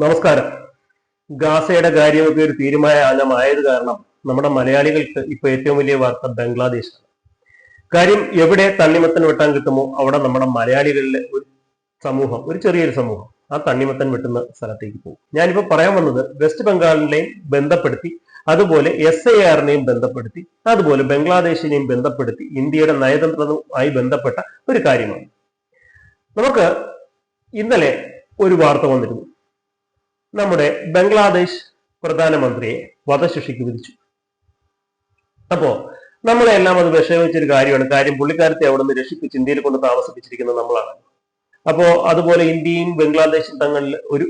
നമസ്കാരം. ഗാസയുടെ കാര്യമൊക്കെ ഒരു തീരുമാനമായത് കാരണം നമ്മുടെ മലയാളികൾക്ക് ഇപ്പൊ ഏറ്റവും വലിയ വാർത്ത ബംഗ്ലാദേശാണ്. കാര്യം എവിടെ തണ്ണിമത്തൻ വെട്ടാൻ കിട്ടുമോ അവിടെ നമ്മുടെ മലയാളികളിലെ ഒരു സമൂഹം ഒരു ചെറിയൊരു സമൂഹം ആ തണ്ണിമത്തൻ വെട്ടുന്ന സ്ഥലത്തേക്ക് പോകും. ഞാനിപ്പോ പറയാൻ വന്നത് വെസ്റ്റ് ബംഗാളിനെയും ബന്ധപ്പെടുത്തി അതുപോലെ എസ് ഐ ആറിനെയും ബന്ധപ്പെടുത്തി അതുപോലെ ബംഗ്ലാദേശിനെയും ബന്ധപ്പെടുത്തി ഇന്ത്യയുടെ നയതന്ത്രവുമായി ബന്ധപ്പെട്ട ഒരു കാര്യമാണ്. നമുക്ക് ഇന്നലെ ഒരു വാർത്ത വന്നിരുന്നു. നമ്മുടെ ബംഗ്ലാദേശ് പ്രധാനമന്ത്രിയെ വധശിക്ഷയ്ക്ക് വിധിച്ചു. അപ്പോ നമ്മളെ എല്ലാം അത് വിഷമിച്ചൊരു കാര്യമാണ്. കാര്യം പുള്ളിക്കാരത്തെ അവിടെ നിന്ന് രക്ഷിപ്പിച്ച് ഇന്ത്യയിൽ കൊണ്ട് താമസിപ്പിച്ചിരിക്കുന്നത് നമ്മളാണ്. അപ്പോ അതുപോലെ ഇന്ത്യയും ബംഗ്ലാദേശും തങ്ങളിൽ ഒരു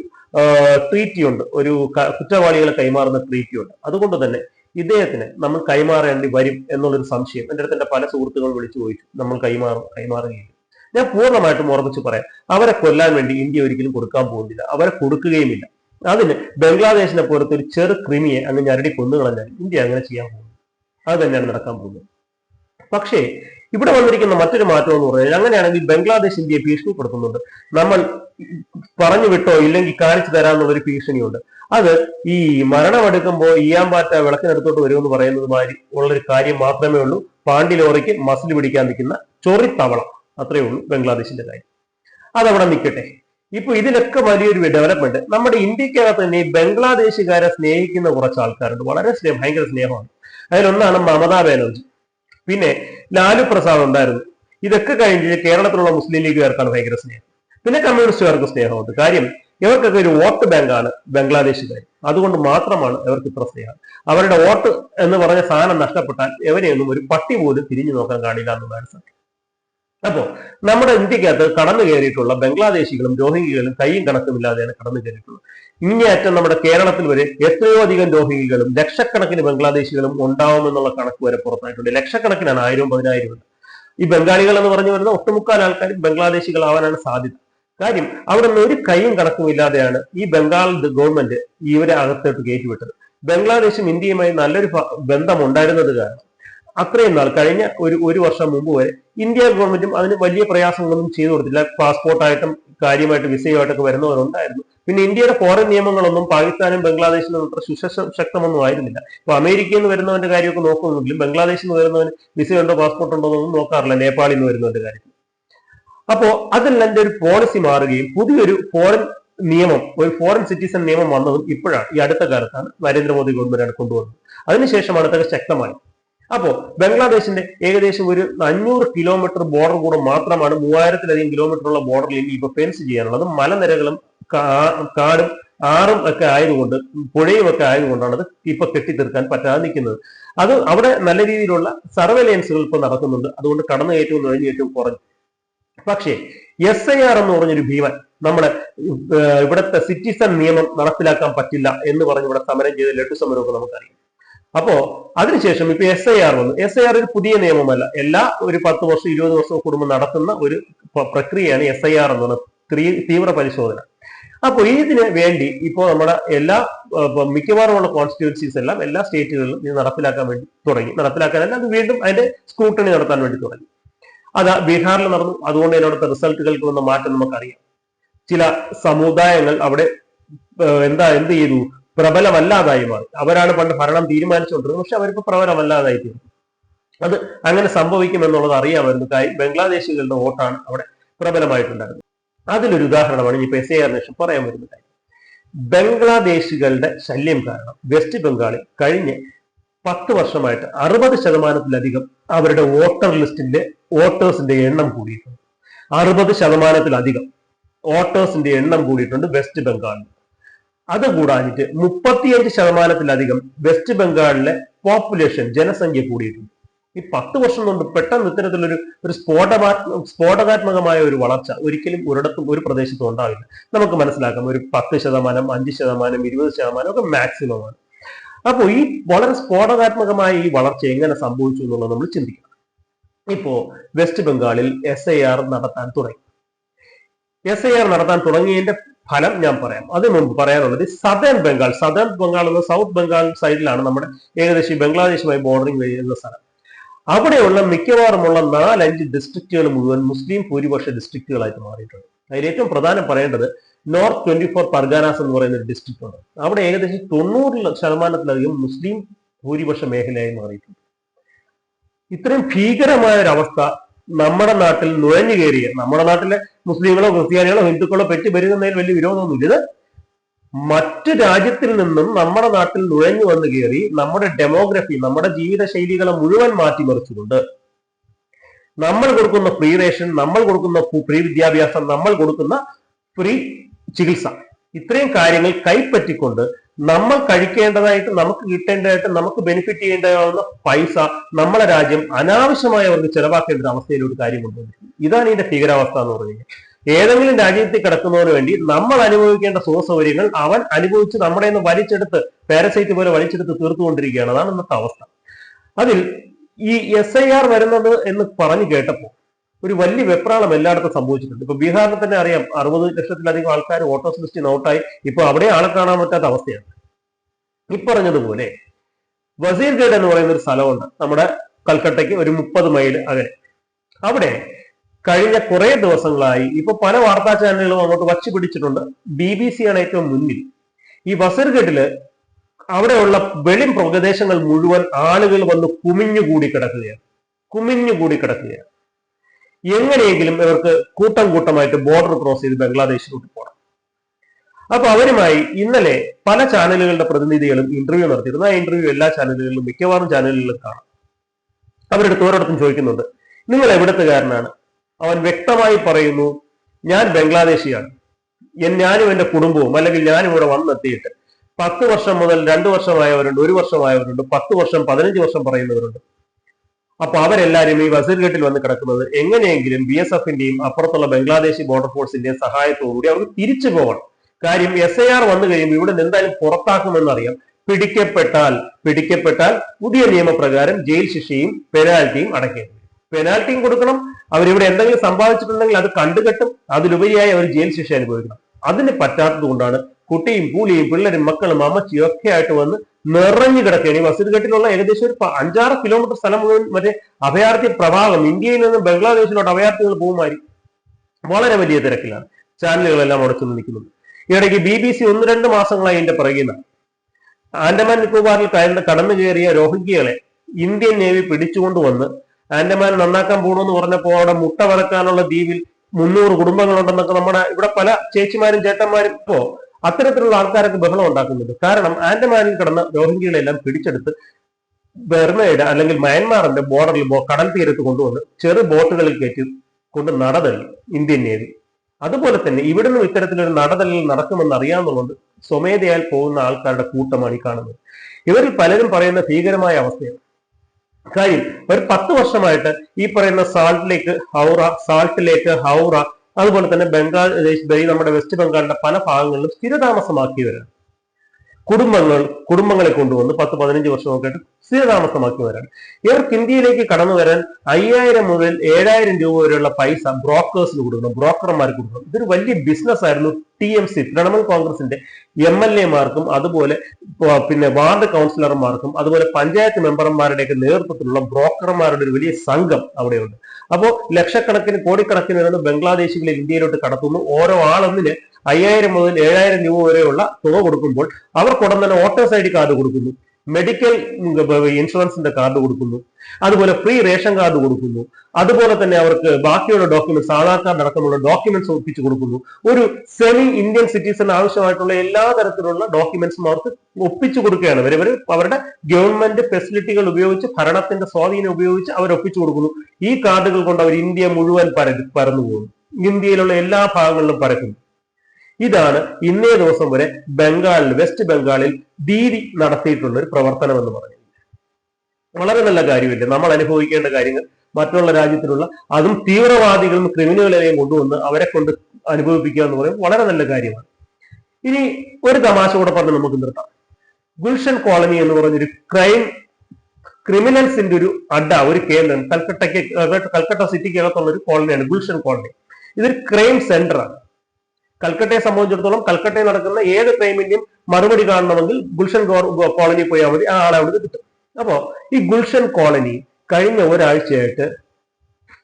ട്രീറ്റി ഉണ്ട് ഒരു കുറ്റവാളികളെ കൈമാറുന്ന ട്രീറ്റി ഉണ്ട് അതുകൊണ്ട് തന്നെ ഇദ്ദേഹത്തിന് നമ്മൾ കൈമാറേണ്ടി വരും എന്നുള്ളൊരു സംശയം എന്റെ അടുത്ത് എന്റെ പല സുഹൃത്തുക്കൾ വിളിച്ചു ചോദിച്ചു. നമ്മൾ കൈമാറും കൈമാറുകയില്ല ഞാൻ പൂർണമായിട്ടും ഉറപ്പിച്ച് പറയാം. അവരെ കൊല്ലാൻ വേണ്ടി ഇന്ത്യ ഒരിക്കലും കൊടുക്കാൻ പോകുന്നില്ല. അവരെ കൊടുക്കുകയുമില്ല. അതിന് ബംഗ്ലാദേശിനെ പോലത്തെ ഒരു ചെറു ക്രിമിയെ അങ്ങ് ഞരടി കൊന്നുകളഞ്ഞാൽ ഇന്ത്യ അങ്ങനെ ചെയ്യാൻ പോകുന്നു അത് തന്നെയാണ് നടക്കാൻ പോകുന്നത്. പക്ഷേ ഇവിടെ വന്നിരിക്കുന്ന മറ്റൊരു മാറ്റം എന്ന് പറഞ്ഞാൽ അങ്ങനെയാണെങ്കിൽ ബംഗ്ലാദേശ് ഇന്ത്യയെ ഭീഷണിപ്പെടുത്തുന്നുണ്ട്. നമ്മൾ പറഞ്ഞു വിട്ടോ ഇല്ലെങ്കിൽ കാണിച്ചു തരാമെന്നുള്ള ഒരു ഭീഷണിയുണ്ട്. അത് ഈ മരണമെടുക്കുമ്പോൾ ഈയാമ്പാറ്റ വിളക്കിനടുത്തോട്ട് വരുമെന്ന് പറയുന്നത് മാതിരി ഉള്ളൊരു കാര്യം മാത്രമേ ഉള്ളൂ. പാണ്ടി ലോറിക്ക് മസിൽ പിടിക്കാൻ നിൽക്കുന്ന ചൊറിത്തവള. അത്രയേ ഉള്ളൂ ബംഗ്ലാദേശിന്റെ കാര്യം. അതവിടെ നിൽക്കട്ടെ. ഇപ്പൊ ഇതിലൊക്കെ വലിയൊരു ഡെവലപ്മെന്റ് നമ്മുടെ ഇന്ത്യക്കകത്ത് തന്നെ ബംഗ്ലാദേശുകാരെ സ്നേഹിക്കുന്ന കുറച്ച് ആൾക്കാരുണ്ട് വളരെ സ്നേഹം ഭയങ്കര സ്നേഹമാണ്. അതിലൊന്നാണ് മമതാ ബാനർജി. പിന്നെ ലാലു പ്രസാദ് ഉണ്ടായിരുന്നു. ഇതൊക്കെ കഴിഞ്ഞ് കേരളത്തിലുള്ള മുസ്ലിം ലീഗുകാർക്കാണ് ഭയങ്കര സ്നേഹം. പിന്നെ കമ്മ്യൂണിസ്റ്റുകാർക്ക് സ്നേഹമുണ്ട്. കാര്യം ഇവർക്കൊക്കെ ഒരു വോട്ട് ബാങ്കാണ് ബംഗ്ലാദേശുകാർ അതുകൊണ്ട് മാത്രമാണ് ഇവർക്ക് ഇത്ര സ്നേഹം. അവരുടെ വോട്ട് എന്ന് പറഞ്ഞ സാധനം നഷ്ടപ്പെട്ടാൽ എവരെയൊന്നും ഒരു പട്ടി പോലും തിരിഞ്ഞു നോക്കാൻ കാണില്ല എന്നതാണ് സത്യം. അപ്പോ നമ്മുടെ ഇന്ത്യക്കകത്ത് കടന്നു കയറിയിട്ടുള്ള ബംഗ്ലാദേശികളും രോഹിംഗ്യകളും കൈയും കണക്കുമില്ലാതെയാണ് കടന്നു കയറിയിട്ടുള്ളത്. ഇങ്ങേയറ്റം നമ്മുടെ കേരളത്തിൽ വരെ എത്രയോ അധികം രോഹിംഗ്യകളും ലക്ഷക്കണക്കിന് ബംഗ്ലാദേശികളും ഉണ്ടാവുമെന്നുള്ള കണക്ക് വരെ പുറത്തായിട്ടുണ്ട്. ലക്ഷക്കണക്കിനാണ് ആയിരവും പതിനായിരവും ഈ ബംഗാളികൾ എന്ന് പറഞ്ഞു വരുന്ന ഒട്ടുമുക്കാൽ ആൾക്കാരും ബംഗ്ലാദേശികളാവാനാണ് സാധ്യത. കാര്യം അവിടെ നിന്ന് ഒരു കൈയും കണക്കുമില്ലാതെയാണ് ഈ ബംഗാൾ ഗവൺമെന്റ് ഇവരെ അകത്തോട്ട് കയറ്റിവിട്ടത്. ബംഗ്ലാദേശും ഇന്ത്യയുമായി നല്ലൊരു ബന്ധം ഉണ്ടായിരുന്നത് കാരണം അത്രയും നാൾ കഴിഞ്ഞ ഒരു ഒരു വർഷം മുമ്പ് വരെ ഇന്ത്യ ഗവൺമെന്റും അതിന് വലിയ പ്രയാസങ്ങളൊന്നും ചെയ്തു കൊടുത്തില്ല പാസ്പോർട്ടായിട്ടും കാര്യമായിട്ട് വിസയുമായിട്ടൊക്കെ വരുന്നവരുണ്ടായിരുന്നു. പിന്നെ ഇന്ത്യയുടെ ഫോറിൻ നിയമങ്ങളൊന്നും പാകിസ്ഥാനും ബംഗ്ലാദേശിനും അത്ര സുശക്തമൊന്നും ആയിരുന്നില്ല. ഇപ്പൊ അമേരിക്കയിൽ നിന്ന് വരുന്നവന്റെ കാര്യമൊക്കെ നോക്കുമെങ്കിലും ബംഗ്ലാദേശിൽ നിന്ന് വരുന്നവന് വിസയുണ്ടോ പാസ്പോർട്ട് ഉണ്ടോ എന്നൊന്നും നോക്കാറില്ല. നേപ്പാളിൽ നിന്ന് വരുന്നവന്റെ കാര്യം. അപ്പോ അതിൽ ഒരു പോളിസി മാറുകയും പുതിയൊരു ഫോറിൻ നിയമം ഒരു ഫോറിൻ സിറ്റിസൺ നിയമം വന്നതും ഇപ്പോഴാണ്. ഈ അടുത്ത കാലത്താണ് നരേന്ദ്രമോദി ഗവൺമെന്റാണ് കൊണ്ടുവന്നത്. അതിനുശേഷമാണ് അതൊക്കെ ശക്തമായി. അപ്പോ ബംഗ്ലാദേശിന്റെ ഏകദേശം ഒരു അഞ്ഞൂറ് കിലോമീറ്റർ ബോർഡർ കൂടെ മാത്രമാണ് മൂവായിരത്തിലധികം കിലോമീറ്റർ ഉള്ള ബോർഡറിൽ ഇനി ഇപ്പൊ ഫെൻസ് ചെയ്യാനുള്ളത്. മലനിരകളും കാടും ആറും ഒക്കെ ആയതുകൊണ്ട് പുഴയും ഒക്കെ ആയതുകൊണ്ടാണ് അത് ഇപ്പൊ കെട്ടിത്തീർക്കാൻ പറ്റാതെ നിൽക്കുന്നത്. അത് അവിടെ നല്ല രീതിയിലുള്ള സർവൈലൻസുകൾ ഇപ്പൊ നടക്കുന്നുണ്ട്. അതുകൊണ്ട് കടന്നുകയറ്റവും നുഴഞ്ഞുകയറ്റവും കുറഞ്ഞു. പക്ഷേ എസ് ഐ ആർ എന്ന് പറഞ്ഞൊരു ഭീമൻ നമ്മുടെ ഇവിടുത്തെ സിറ്റിസൺ നിയമം നടപ്പിലാക്കാൻ പറ്റില്ല എന്ന് പറഞ്ഞ് ഇവിടെ സമരം ചെയ്ത ലഡു സമരമൊക്കെ നമുക്കറിയാം. അപ്പോ അതിനുശേഷം ഇപ്പൊ എസ് ഐ ആർ വന്നു. എസ് ഐ ആർ ഒരു പുതിയ നിയമമല്ല. എല്ലാ ഒരു പത്ത് വർഷം ഇരുപത് വർഷം കുടുംബം നടത്തുന്ന ഒരു പ്രക്രിയയാണ് എസ് ഐ ആർ എന്ന് പറയുന്നത് തീവ്ര പരിശോധന. അപ്പൊ ഇതിന് വേണ്ടി ഇപ്പോൾ നമ്മുടെ എല്ലാ മിക്കവാറും ഉള്ള മിക്കവാറുമുള്ള കോൺസ്റ്റിറ്റ്യുവൻസീസ് എല്ലാം എല്ലാ സ്റ്റേറ്റുകളിലും ഇത് നടപ്പിലാക്കാൻ വേണ്ടി തുടങ്ങി. നടപ്പിലാക്കാനല്ല അത് വീണ്ടും അതിന്റെ സ്ക്രൂട്ടണി നടത്താൻ വേണ്ടി തുടങ്ങി. അത് ബീഹാറിൽ നടന്നു. അതുകൊണ്ട് തന്നെ അവിടുത്തെ റിസൾട്ടുകൾക്ക് വന്ന മാറ്റം നമുക്കറിയാം. ചില സമുദായങ്ങൾ അവിടെ എന്താ എന്ത് ചെയ്തു? പ്രബലമല്ലാതായി മാറി. അവരാണ് പണ്ട് ഭരണം തീരുമാനിച്ചുകൊണ്ടിരുന്നത്. പക്ഷെ അവരിപ്പോ പ്രബലമല്ലാതായി തീർന്നു. അത് അങ്ങനെ സംഭവിക്കുമെന്നുള്ളത് അറിയാമായിരുന്നു. കാര്യം ബംഗ്ലാദേശികളുടെ വോട്ടാണ് അവിടെ പ്രബലമായിട്ടുണ്ടായിരുന്നത്. അതിലൊരു ഉദാഹരണമാണ് ഈ എസ് എ ശേഷം പറയാൻ വരുന്ന കാര്യം. ബംഗ്ലാദേശികളുടെ ശല്യം കാരണം വെസ്റ്റ് ബംഗാളിൽ കഴിഞ്ഞ പത്ത് വർഷമായിട്ട് അറുപത് ശതമാനത്തിലധികം അവരുടെ വോട്ടർ ലിസ്റ്റിന്റെ വോട്ടേഴ്സിന്റെ എണ്ണം കൂടിയിട്ടുണ്ട്. അറുപത് ശതമാനത്തിലധികം വോട്ടേഴ്സിന്റെ എണ്ണം കൂടിയിട്ടുണ്ട് വെസ്റ്റ് ബംഗാളിൽ അത് കൂടാതിട്ട് മുപ്പത്തിയഞ്ച് ശതമാനത്തിലധികം വെസ്റ്റ് ബംഗാളിലെ പോപ്പുലേഷൻ ജനസംഖ്യ കൂടിയിട്ടുണ്ട്. ഈ പത്ത് വർഷം കൊണ്ട് പെട്ടെന്ന് ഇത്തരത്തിലൊരു ഒരു സ്ഫോടമാ സ്ഫോടകാത്മകമായ ഒരു വളർച്ച ഒരിക്കലും ഒരിടത്തും ഒരു പ്രദേശത്തും ഉണ്ടാവില്ല. നമുക്ക് മനസ്സിലാക്കാം ഒരു പത്ത് ശതമാനം അഞ്ച് ശതമാനം ഇരുപത് ശതമാനം ഒക്കെ മാക്സിമം ആണ്. അപ്പോൾ ഈ വളരെ സ്ഫോടകാത്മകമായ ഈ വളർച്ച എങ്ങനെ സംഭവിച്ചു എന്നുള്ളത് നമ്മൾ ചിന്തിക്കണം. ഇപ്പോ വെസ്റ്റ് ബംഗാളിൽ എസ് ഐ ആർ നടത്താൻ തുടങ്ങി. എസ് ഐ ആർ നടത്താൻ തുടങ്ങിയതിന്റെ ഫലം ഞാൻ പറയാം. അതിനു മുമ്പ് പറയാനുള്ളത് സദേൺ ബംഗാൾ സദേൺ ബംഗാൾ എന്ന സൗത്ത് ബംഗാൾ സൈഡിലാണ് നമ്മുടെ ഏകദേശം ബംഗ്ലാദേശുമായി ബോർഡറിംഗ് വരുന്ന സ്ഥലം. അവിടെയുള്ള മിക്കവാറുമുള്ള നാലഞ്ച് ഡിസ്ട്രിക്റ്റുകൾ മുഴുവൻ മുസ്ലിം ഭൂരിപക്ഷ ഡിസ്ട്രിക്റ്റുകളായിട്ട് മാറിയിട്ടുണ്ട്. അതിൽ ഏറ്റവും പ്രധാനം പറയേണ്ടത് നോർത്ത് ട്വന്റി ഫോർ പർഗാനാസ് എന്ന് പറയുന്ന ഒരു ഡിസ്ട്രിക്റ്റ് ഉണ്ട്. അവിടെ ഏകദേശം തൊണ്ണൂറ് ശതമാനത്തിലധികം മുസ്ലിം ഭൂരിപക്ഷ മേഖലയായി മാറിയിട്ടുണ്ട്. ഇത്രയും ഭീകരമായ ഒരു അവസ്ഥ നമ്മുടെ നാട്ടിൽ നുഴഞ്ഞു കയറിയ നമ്മുടെ നാട്ടിലെ മുസ്ലിങ്ങളോ ക്രിസ്ത്യാനികളോ ഹിന്ദുക്കളോ പെറ്റി പെരുകുന്നതിൽ വലിയ വിരോധമൊന്നുമില്ല. ഇത് മറ്റു രാജ്യത്തിൽ നിന്നും നമ്മുടെ നാട്ടിൽ നുഴഞ്ഞു വന്നു കയറി നമ്മുടെ ഡെമോഗ്രഫി നമ്മുടെ ജീവിത ശൈലികളെ മുഴുവൻ മാറ്റിമറിച്ചുകൊണ്ട് നമ്മൾ കൊടുക്കുന്ന ഫ്രീ റേഷൻ നമ്മൾ കൊടുക്കുന്ന ഫ്രീ വിദ്യാഭ്യാസം നമ്മൾ കൊടുക്കുന്ന ഫ്രീ ചികിത്സ. ഇത്രയും കാര്യങ്ങൾ കൈപ്പറ്റിക്കൊണ്ട് നമ്മൾ കഴിക്കേണ്ടതായിട്ട് നമുക്ക് കിട്ടേണ്ടതായിട്ട് നമുക്ക് ബെനിഫിറ്റ് ചെയ്യേണ്ടതാവുന്ന പൈസ നമ്മളെ രാജ്യം അനാവശ്യമായി അവർക്ക് ചെലവാക്കേണ്ട ഒരു അവസ്ഥയിലൊരു കാര്യം കൊണ്ടുവന്നിരിക്കുന്നത് ഇതാണ് ഇതിന്റെ ഭീകരാവസ്ഥ എന്ന് പറയുന്നത്. ഏതെങ്കിലും രാജ്യത്തിൽ കിടക്കുന്നതിന് വേണ്ടി നമ്മൾ അനുഭവിക്കേണ്ട സുഖ സൗകര്യങ്ങൾ അവൻ അനുഭവിച്ച് നമ്മുടെ നിന്ന് വലിച്ചെടുത്ത് പാരസൈറ്റ് പോലെ വലിച്ചെടുത്ത് തീർത്തുകൊണ്ടിരിക്കുകയാണ്. അതാണ് ഇന്നത്തെ അവസ്ഥ. അതിൽ ഈ എസ് ഐ ആർ വരുന്നത് എന്ന് പറഞ്ഞു കേട്ടപ്പോൾ ഒരു വലിയ വെപ്രാളം എല്ലായിടത്തും സംഭവിച്ചിട്ടുണ്ട്. ഇപ്പൊ ബീഹാറിൽ തന്നെ അറിയാം അറുപത് ലക്ഷത്തിലധികം ആൾക്കാർ ഓട്ടോ ലിസ്റ്റിൽ ഔട്ടായി ഇപ്പൊ അവിടെ ആളെ കാണാൻ പറ്റാത്ത അവസ്ഥയാണ്. ഇപ്പറഞ്ഞതുപോലെ വസീർഗഡ് എന്ന് പറയുന്ന ഒരു സ്ഥലമുണ്ട് നമ്മുടെ കൽക്കട്ടയ്ക്ക് ഒരു മുപ്പത് മൈൽ അകലെ. അവിടെ കഴിഞ്ഞ കുറെ ദിവസങ്ങളായി ഇപ്പൊ പല വാർത്താ ചാനലുകളും അങ്ങോട്ട് വച്ചു പിടിച്ചിട്ടുണ്ട് ബി ബി സി ആണ് ഏറ്റവും മുന്നിൽ. ഈ വസീർഗഡിൽ അവിടെയുള്ള വെളിം പ്രദേശങ്ങൾ മുഴുവൻ ആളുകൾ വന്ന് കുമിഞ്ഞുകൂടി കിടക്കുകയാണ്. കുമിഞ്ഞുകൂടി കിടക്കുകയാണ്. എങ്ങനെയെങ്കിലും ഇവർക്ക് കൂട്ടം കൂട്ടമായിട്ട് ബോർഡർ ക്രോസ് ചെയ്ത് ബംഗ്ലാദേശിലോട്ട് പോകണം അപ്പൊ അവരുമായി ഇന്നലെ പല ചാനലുകളുടെ പ്രതിനിധികളും ഇന്റർവ്യൂ നടത്തിയിരുന്നു. ആ ഇന്റർവ്യൂ എല്ലാ ചാനലുകളിലും മിക്കവാറും ചാനലുകളിലും കാണാം. അവരുടെ തോരടത്തും ചോദിക്കുന്നുണ്ട്. നിങ്ങൾ എവിടത്തുകാരനാണ്? അവൻ വ്യക്തമായി പറയുന്നു ഞാൻ ബംഗ്ലാദേശിയാണ്. ഞാനും എന്റെ കുടുംബവും അല്ലെങ്കിൽ ഞാനും ഇവിടെ വന്നെത്തിയിട്ട് പത്ത് വർഷം മുതൽ രണ്ടു വർഷമായവരുണ്ട് ഒരു വർഷമായവരുണ്ട് പത്ത് വർഷം പതിനഞ്ച് വർഷം പറയുന്നവരുണ്ട്. അപ്പൊ അവരെല്ലാരും ഈ വസീർഘട്ടിൽ വന്ന് കിടക്കുന്നത് എങ്ങനെയെങ്കിലും ബി എസ് എഫിന്റെയും അപ്പുറത്തുള്ള ബംഗ്ലാദേശി ബോർഡർ ഫോഴ്സിന്റെയും സഹായത്തോടുകൂടി അവർക്ക് തിരിച്ചു പോകണം. കാര്യം എസ് ഐ ആർ വന്നു കഴിയുമ്പോൾ ഇവിടെ നിന്ന് എന്തായാലും പുറത്താക്കുമെന്നറിയാം. പിടിക്കപ്പെട്ടാൽ പിടിക്കപ്പെട്ടാൽ പുതിയ നിയമപ്രകാരം ജയിൽ ശിക്ഷയും പെനാൽറ്റിയും അടയ്ക്കേണ്ടി പെനാൽറ്റിയും കൊടുക്കണം. അവരിവിടെ എന്തെങ്കിലും സമ്പാദിച്ചിട്ടുണ്ടെങ്കിൽ അത് കണ്ടുകെട്ടും. അതിലുപരിയായി അവർ ജയിൽ ശിക്ഷ അനുഭവിക്കണം. അതിന് പറ്റാത്തത് കൊണ്ടാണ് കുട്ടിയും പൂലിയും പിള്ളേരും മക്കളും അമ്മച്ചിയും ഒക്കെ ആയിട്ട് വന്ന് നിറഞ്ഞു കിടക്കുകയാണ്. ഈ വസീർഘട്ടിലുള്ള ഏകദേശം ഒരു അഞ്ചാറ് കിലോമീറ്റർ സ്ഥലം മുഴുവൻ മറ്റേ അഭയാർത്ഥി പ്രവാഹം ഇന്ത്യയിൽ നിന്ന് ബംഗ്ലാദേശിലോട്ട് അഭയാർത്ഥികൾ പോകുമാരി വളരെ വലിയ തിരക്കിലാണ്. ചാനലുകളെല്ലാം അവിടെ ചെന്ന് നിൽക്കുന്നുണ്ട്. ഇടയ്ക്ക് ബി ബി സി ഒന്ന് രണ്ട് മാസങ്ങളായി എന്റെ പിറകിലാണ് ആൻഡമാൻ നിക്കോബാറിൽ കടന്നു കയറിയ രോഹിംഗ്യകളെ ഇന്ത്യൻ നേവി പിടിച്ചുകൊണ്ടുവന്ന് ആൻഡമാൻ നന്നാക്കാൻ പോകണമെന്ന് പറഞ്ഞപ്പോൾ അവിടെ മുട്ട വറക്കാനുള്ള ദ്വീപിൽ മുന്നൂറ് കുടുംബങ്ങളുണ്ടെന്നൊക്കെ നമ്മുടെ ഇവിടെ പല ചേച്ചിമാരും ചേട്ടന്മാരും ഇപ്പോ അത്തരത്തിലുള്ള ആൾക്കാരൊക്കെ ബഹളം ഉണ്ടാക്കുന്നുണ്ട്. കാരണം ആൻഡമാനിൽ കിടന്ന രോഹിംഗ്യകളെല്ലാം പിടിച്ചെടുത്ത് ബർമയുടെ അല്ലെങ്കിൽ മയന്മാറിന്റെ ബോർഡറിൽ കടൽ തീരത്ത് കൊണ്ടുവന്ന് ചെറു ബോട്ടുകളിൽ കയറ്റി കൊണ്ട് നടതള്ളി ഇന്ത്യൻ നേവി. അതുപോലെ തന്നെ ഇവിടുന്ന് ഇത്തരത്തിലൊരു നടതലിൽ നടക്കുമെന്ന് അറിയാവുന്നതുകൊണ്ട് സ്വമേധയാൽ പോകുന്ന ആൾക്കാരുടെ കൂട്ടമാണ് ഈ കാണുന്നത്. ഇവരിൽ പലരും പറയുന്ന ഭീകരമായ അവസ്ഥയാണ്. കാര്യം ഒരു പത്ത് വർഷമായിട്ട് ഈ പറയുന്ന സാൾട്ടിലേക്ക് ഹൗറ സാൾട്ടിലേക്ക് ഹൗറ അതുപോലെ തന്നെ ഈ നമ്മുടെ വെസ്റ്റ് ബംഗാളിന്റെ പല ഭാഗങ്ങളിലും സ്ഥിരതാമസമാക്കിയവരാണ്. കുടുംബങ്ങൾ കുടുംബങ്ങളെ കൊണ്ടുവന്ന് പത്ത് പതിനഞ്ച് വർഷമൊക്കെ ആയിട്ട് സ്ഥിരതാമസമാക്കിയവരാണ് ഇവർക്ക് ഇന്ത്യയിലേക്ക് കടന്നു വരാൻ അയ്യായിരം മുതൽ ഏഴായിരം രൂപ വരെയുള്ള പൈസ ബ്രോക്കേഴ്സിന് കൊടുക്കണം ബ്രോക്കർമാർക്ക് കൊടുക്കണം. ഇതൊരു വലിയ ബിസിനസ് ആയിരുന്നു ടി എം സി തൃണമൂൽ കോൺഗ്രസിന്റെ എം എൽ എമാർക്കും അതുപോലെ പിന്നെ വാർഡ് കൗൺസിലർമാർക്കും അതുപോലെ പഞ്ചായത്ത് മെമ്പർമാരുടെയൊക്കെ നേതൃത്വത്തിലുള്ള ബ്രോക്കർമാരുടെ ഒരു വലിയ സംഘം അവിടെയുണ്ട്. അപ്പോൾ ലക്ഷക്കണക്കിന് കോടിക്കണക്കിന് വരുന്ന ബംഗ്ലാദേശികളെ ഇന്ത്യയിലോട്ട് കടത്തുന്നു. ഓരോ ആളൊന്നിന് അയ്യായിരം മുതൽ ഏഴായിരം രൂപ വരെയുള്ള തുക കൊടുക്കുമ്പോൾ അവർക്ക് ഉടൻ തന്നെ വോട്ടേഴ്സ് ഐ ഡി കാർഡ് കൊടുക്കുന്നു. മെഡിക്കൽ ഇൻഷുറൻസിന്റെ കാർഡ് കൊടുക്കുന്നു. അതുപോലെ ഫ്രീ റേഷൻ കാർഡ് കൊടുക്കുന്നു. അതുപോലെ തന്നെ അവർക്ക് ബാക്കിയുള്ള ഡോക്യുമെന്റ്സ് ആധാർ കാർഡ് അടക്കമുള്ള ഡോക്യുമെന്റ്സ് ഒപ്പിച്ചു കൊടുക്കുന്നു. ഒരു സെമി ഇന്ത്യൻ സിറ്റിസൺ ആവശ്യമായിട്ടുള്ള എല്ലാ തരത്തിലുള്ള ഡോക്യുമെന്റ്സും അവർക്ക് ഒപ്പിച്ചു കൊടുക്കുകയാണ്. ഇവർ അവരുടെ ഗവൺമെന്റ് ഫെസിലിറ്റികൾ ഉപയോഗിച്ച് ഭരണത്തിന്റെ സ്വാധീനം ഉപയോഗിച്ച് അവർ ഒപ്പിച്ചു കൊടുക്കുന്നു. ഈ കാർഡുകൾ കൊണ്ട് അവർ ഇന്ത്യ മുഴുവൻ പര പരന്നു പോകുന്നു ഇന്ത്യയിലുള്ള എല്ലാ ഭാഗങ്ങളിലും പരക്കുന്നു ഇതാണ് ഇന്നേ ദിവസം വരെ ബംഗാളിൽ വെസ്റ്റ് ബംഗാളിൽ ദീദി നടത്തിയിട്ടുള്ള ഒരു പ്രവർത്തനം എന്ന് പറയുന്നത്. വളരെ നല്ല കാര്യമില്ല? നമ്മൾ അനുഭവിക്കേണ്ട കാര്യങ്ങൾ മറ്റുള്ള രാജ്യത്തിലുള്ള അതും തീവ്രവാദികളും ക്രിമിനലുകളെയും കൊണ്ടുവന്ന് അവരെ കൊണ്ട് അനുഭവിപ്പിക്കുക എന്ന് പറയുന്നത് വളരെ നല്ല കാര്യമാണ്. ഇനി ഒരു തമാശ കൂടെ പറഞ്ഞ് നമുക്ക് നിർത്താം. ഗുൽഷൻ കോളനി എന്ന് പറഞ്ഞൊരു ക്രൈം ക്രിമിനൽസിന്റെ ഒരു അഡ ഒരു കേന്ദ്രം കൽക്കട്ടയ്ക്ക് കൽക്കട്ട സിറ്റിക്ക് അകത്തുള്ള ഒരു കോളനിയാണ് ഗുൽഷൻ കോളനി. ഇതൊരു ക്രൈം സെന്റർ ആണ് കൽക്കട്ടയെ സംബന്ധിച്ചിടത്തോളം കൽക്കട്ടയിൽ നടക്കുന്ന ഏത് ക്രൈമിന്റെയും മറുപടി കാണണമെങ്കിൽ ഗുൽഷൻ കോളനി പോയാൽ മതി. ആ ആളെ അവിടെ കിട്ടും. അപ്പോ ഈ ഗുൽഷൻ കോളനി കഴിഞ്ഞ ഒരാഴ്ചയായിട്ട്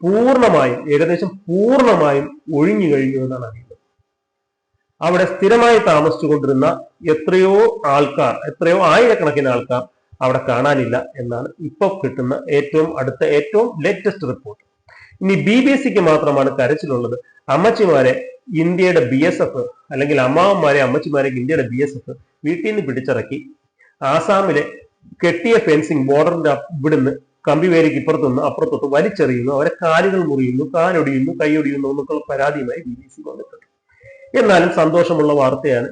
പൂർണമായും ഏകദേശം പൂർണമായും ഒഴിഞ്ഞു കഴിഞ്ഞു എന്നാണ് അറിയുന്നത്. അവിടെ സ്ഥിരമായി താമസിച്ചുകൊണ്ടിരുന്ന എത്രയോ ആൾക്കാർ എത്രയോ ആയിരക്കണക്കിന് ആൾക്കാർ അവിടെ കാണാനില്ല എന്നാണ് ഇപ്പോൾ കിട്ടുന്ന ഏറ്റവും അടുത്ത ഏറ്റവും ലേറ്റസ്റ്റ് റിപ്പോർട്ട് ഇനി ബി ബി സിക്ക് മാത്രമാണ് കരച്ചിലുള്ളത്. അമ്മച്ചിമാരെ ഇന്ത്യയുടെ ബി എസ് എഫ് അല്ലെങ്കിൽ അമ്മാവന്മാരെ അമ്മച്ചിമാരെ ഇന്ത്യയുടെ ബി എസ് എഫ് വീട്ടിൽ നിന്ന് പിടിച്ചിറക്കി. ആസാമിലെ കെട്ടിയ ഫെൻസിങ് ബോർഡറിന്റെ ഇവിടുന്ന് കമ്പിവേലിക്ക് ഇപ്പുറത്തുനിന്ന് അപ്പുറത്തൊട്ട് വലിച്ചെറിയുന്നു. അവരെ കാലുകൾ മുറിയുന്നു കാലൊടിയുന്നു കൈയൊടിയുന്നു എന്നൊക്കെയുള്ള പരാതിയുമായി ബി ബി സി വന്നിട്ടുണ്ട്. എന്നാലും സന്തോഷമുള്ള വാർത്തയാണ്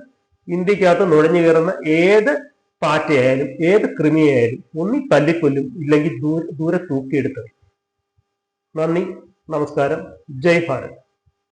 ഇന്ത്യക്കകത്ത് നുഴഞ്ഞു കയറുന്ന ഏത് പാറ്റയായാലും ഏത് കൃമിയായാലും ഒന്നി തല്ലിക്കൊല്ലും ഇല്ലെങ്കിൽ ദൂരെ ദൂരെ തൂക്കിയെടുത്തത് നന്ദി നമസ്കാരം. ജയ് ഭാരത്.